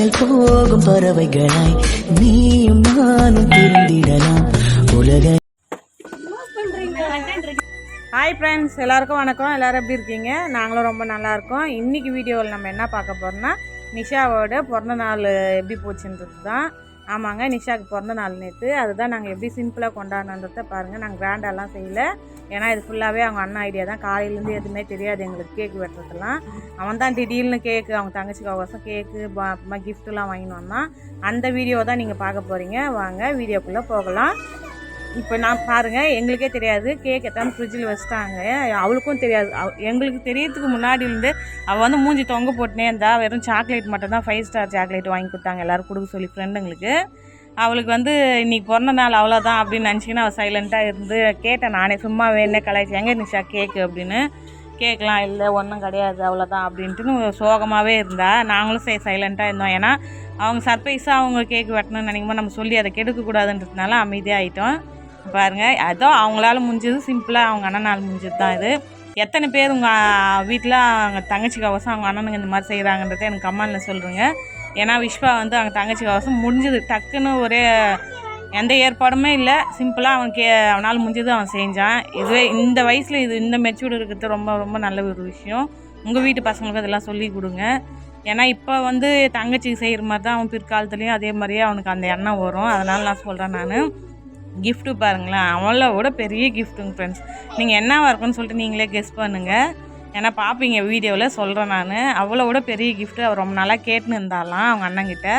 விண்ணை போகும் பறவைகளாய் நீயும் நானும் பிரிந்திடலாம் உலக ஹாய் ஃப்ரெண்ட்ஸ் எல்லாருக்கும் வணக்கம். எல்லாரும் எப்படி இருக்கீங்க? நாங்களும் ரொம்ப நல்லா இருக்கோம். இன்னைக்கு வீடியோவில் நம்ம என்ன பார்க்க போறோம்னா நிஷாவோட பிறந்த நாள் எப்படி போச்சுன்றது தான். ஆமாங்க நிஷாவுக்கு பிறந்த நாள் நேற்று அதுதான் நாங்கள் எப்படி சிம்பிளாக கொண்டாடணுன்றத பாருங்கள் நாங்கள் கிராண்டாலாம் செய்யல. ஏன்னா இது ஃபுல்லாகவே அவங்க அண்ணன் ஐடியா தான். காலையிலேருந்து எதுவுமே தெரியாது எங்களுக்கு கேக் வெட்டுறதுலாம். அவன் தான் திடீர்னு கேக்கு அவங்க தங்கச்சிக்கு கேக்கு அப்புறமா கிஃப்ட்லாம் வாங்கினோன்னா அந்த வீடியோ தான் நீங்கள் பார்க்க போகிறீங்க வாங்க வீடியோக்குள்ளே போகலாம். இப்போ நான் பாருங்கள் எங்களுக்கே தெரியாது. கேக் எத்தனை ஃப்ரிட்ஜில் வச்சுட்டாங்க. அவளுக்கும் தெரியாது. அவ- எங்களுக்கு தெரியறதுக்கு முன்னாடி இருந்து அவள் வந்து மூஞ்சி தொங்க போட்டுனே இருந்தா வெறும் சாக்லேட் மட்டும் தான் ஃபைவ் ஸ்டார் சாக்லேட் வாங்கி கொடுத்தாங்க. எல்லோரும் கொடுக்க சொல்லி ஃப்ரெண்டுங்களுக்கு அவளுக்கு வந்து இன்னைக்கு பிறந்த நாள் அவ்வளோதான் அப்படின்னு நினச்சிக்கின்னு அவள் சைலண்ட்டாக இருந்து கேட்டேன். நானே சும்மா வேணே கலாய்ச்சி எங்கே நிஷா கேக்கு அப்படின்னு? கேட்கலாம் இல்லை ஒன்றும் கிடையாது அவ்வளோதான் அப்படின்ட்டுன்னு சோகமாகவே இருந்தா. நாங்களும் சரி சைலண்ட்டாக இருந்தோம். ஏன்னா அவங்க சர்ப்ரைஸாக அவங்க கேக் வெட்டணும்னு நினைக்கும்போது நம்ம சொல்லி அதை கெடுக்கக்கூடாதுன்றதுனால அமைதியாக ஆகிட்டோம் பாருங்கள் அதோ அவங்களால முடிஞ்சது சிம்பிளாக அவங்க அண்ணனால் முடிஞ்சது தான் இது. எத்தனை பேர் உங்கள் வீட்டில் அவங்க தங்கச்சி கவசம் அவங்க அண்ணனுங்க இந்த மாதிரி செய்கிறாங்கன்றதை எனக்கு கமெண்டில் சொல்கிறேங்க ஏன்னா விஸ்வா வந்து அவங்க தங்கச்சி கவசம் முடிஞ்சது. டக்குன்னு ஒரே எந்த ஏற்பாடுமே இல்லை. சிம்பிளாக அவன் கே அவனால் முடிஞ்சது அவன் செஞ்சான். இதுவே இந்த வயசில் இது இந்த மெச்சூர்டு இருக்கிறது ரொம்ப ரொம்ப நல்ல ஒரு விஷயம். உங்கள் வீட்டு பசங்களுக்கு அதெல்லாம் சொல்லி கொடுங்க. ஏன்னா இப்போ வந்து தங்கச்சிக்கு செய்கிற மாதிரி தான் அவன் பிற்காலத்துலேயும் அதே மாதிரியே அவனுக்கு அந்த எண்ணம் வரும். அதனால் நான் சொல்கிறேன் நான். கிஃப்ட்டு பாருங்களேன். அவளை விட பெரிய கிஃப்ட்டுங்க ஃப்ரெண்ட்ஸ் நீங்கள் என்ன இருக்குன்னு சொல்லிட்டு நீங்களே கெஸ் பண்ணுங்கள் ஏன்னா பார்ப்பீங்க வீடியோவில் சொல்கிறேன் நான். அவ்வளோ விட பெரிய கிஃப்ட்டு அவள் ரொம்ப நாளாக கேட்டுன்னு இருந்தாலாம் அவங்க அண்ணங்கிட்ட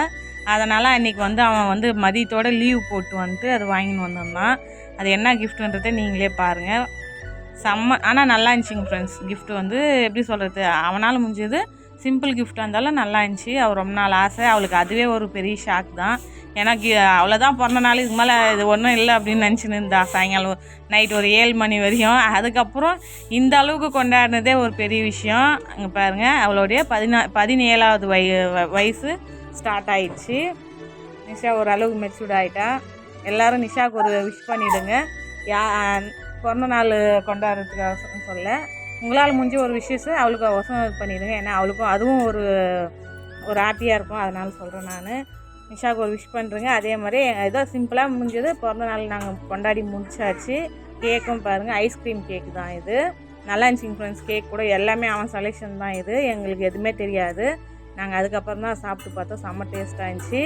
அதனால் அன்றைக்கி வந்து அவன் வந்து மதியத்தோட லீவ் போட்டு வந்துட்டு அது வாங்கின்னு வந்திருந்தான். அது என்ன கிஃப்ட்டுன்றதை நீங்களே பாருங்கள் செம்ம ஆனால் நல்லா இருந்துச்சுங்க ஃப்ரெண்ட்ஸ் கிஃப்ட்டு வந்து எப்படி சொல்கிறது அவனால் முடிஞ்சது சிம்பிள் கிஃப்டாக இருந்தாலும் நல்லா இருந்துச்சு அவள் ரொம்ப நாள் ஆசை. அவளுக்கு அதுவே ஒரு பெரிய ஷாக் தான். ஏன்னா கி அவ்வளோதான் பிறந்த நாள் இதுக்கு மேலே இது ஒன்றும் இல்லை அப்படின்னு நினச்சின்னு இருந்தா. சாயங்காலம் நைட் ஒரு ஏழு மணி வரையும். அதுக்கப்புறம் இந்த அளவுக்கு கொண்டாடினதே ஒரு பெரிய விஷயம். அங்கே பாருங்கள் அவளுடைய பதினா பதினேழாவது வய வ- வயசு ஸ்டார்ட் ஆயிடுச்சு. நிஷா ஓரளவுக்கு மெச்சூர்ட் ஆகிட்டா எல்லோரும் நிஷாவுக்கு ஒரு விஷ் பண்ணிவிடுங்க யா பிறந்த நாள் கொண்டாடுறதுக்காக சொல்ல உங்களால் முடிஞ்ச ஒரு விஷயத்தை அவளுக்கு அவசரம் பண்ணிடுங்க. ஏன்னா அவளுக்கும் அதுவும் ஒரு ஒரு ஹாப்பியாக இருக்கும். அதனால் சொல்கிறேன் நான். நிஷாவுக்கு ஒரு விஷ் பண்ணுறேங்க அதே மாதிரி ஏதோ சிம்பிளாக முடிஞ்சது. பிறந்த நாள் நாங்கள் கொண்டாடி முடிச்சாச்சு. கேக்கும் பாருங்கள் ஐஸ்கிரீம் கேக் தான் இது. நல்லா இருந்துச்சுங்க ஃப்ரெண்ட்ஸ் கேக் கூட எல்லாமே அவன் செலெக்ஷன் தான் இது. எங்களுக்கு எதுவுமே தெரியாது. நாங்கள் அதுக்கப்புறம் தான் சாப்பிட்டு பார்த்தோம். செம்ம டேஸ்ட்டாக இருந்துச்சு.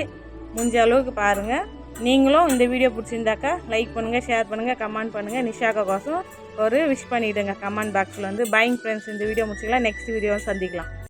முடிஞ்ச அளவுக்கு பாருங்கள் நீங்களும் இந்த வீடியோ பிடிச்சிருந்தாக்கா லைக் பண்ணுங்கள் ஷேர் பண்ணுங்கள் கமெண்ட் பண்ணுங்கள் நிஷாக்கா கோசம் ஒரு விஷ் பண்ணிவிடுங்க கமெண்ட் பாக்ஸில் வந்து பைங் ஃப்ரெண்ட்ஸ் இந்த வீடியோ முடிச்சிக்கலாம். நெக்ஸ்ட் வீடியோ சந்திக்கலாம்.